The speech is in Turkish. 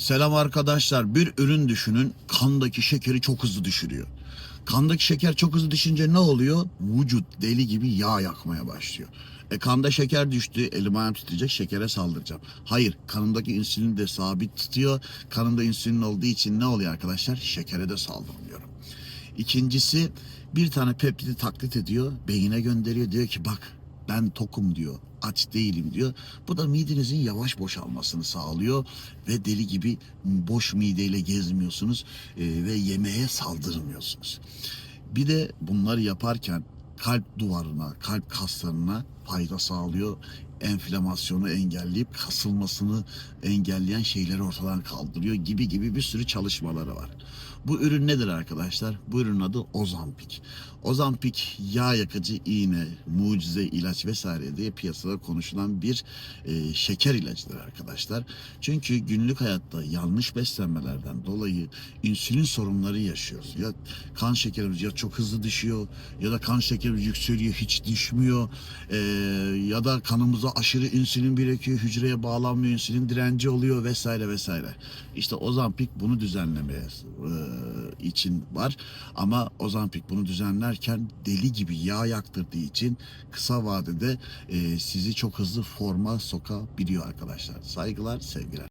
Selam arkadaşlar. Bir ürün düşünün. Kandaki şekeri çok hızlı düşürüyor. Kandaki şeker çok hızlı düşünce ne oluyor? Vücut deli gibi yağ yakmaya başlıyor. E kanda şeker düştü, elim ayağım titreyecek, şekere saldıracağım. Hayır, kanımdaki insülin de sabit tutuyor. Kanımda insülin olduğu için ne oluyor arkadaşlar? Şekere de saldırmıyorum. İkincisi bir tane peptidi taklit ediyor, beyine gönderiyor. Diyor ki bak ben tokum diyor, aç değilim diyor. Bu da midenizin yavaş boşalmasını sağlıyor ve deli gibi boş mideyle gezmiyorsunuz e, ve yemeğe saldırmıyorsunuz. Bir de bunları yaparken kalp duvarına, kalp kaslarına fayda sağlıyor. Enflamasyonu engelleyip kasılmasını engelleyen şeyleri ortadan kaldırıyor gibi gibi bir sürü çalışmaları var. Bu ürün nedir arkadaşlar? Bu ürünün adı Ozampik. Ozampik yağ yakıcı iğne, mucize ilaç vesaire diye piyasada konuşulan bir e, şeker ilacıdır arkadaşlar. Çünkü günlük hayatta yanlış beslenmelerden dolayı insülin sorunları yaşıyoruz. Ya kan şekerimiz ya çok hızlı düşüyor ya da kan şekerimiz yükseliyor hiç düşmüyor. E, ya da kanımıza aşırı insülin birikiyor, hücreye bağlanmıyor, insülin direnci oluyor vesaire vesaire. İşte Ozampik bunu düzenlemeye için var. Ama Ozampik bunu düzenlerken deli gibi yağ yaktırdığı için kısa vadede e, sizi çok hızlı forma sokabiliyor arkadaşlar. Saygılar, sevgiler.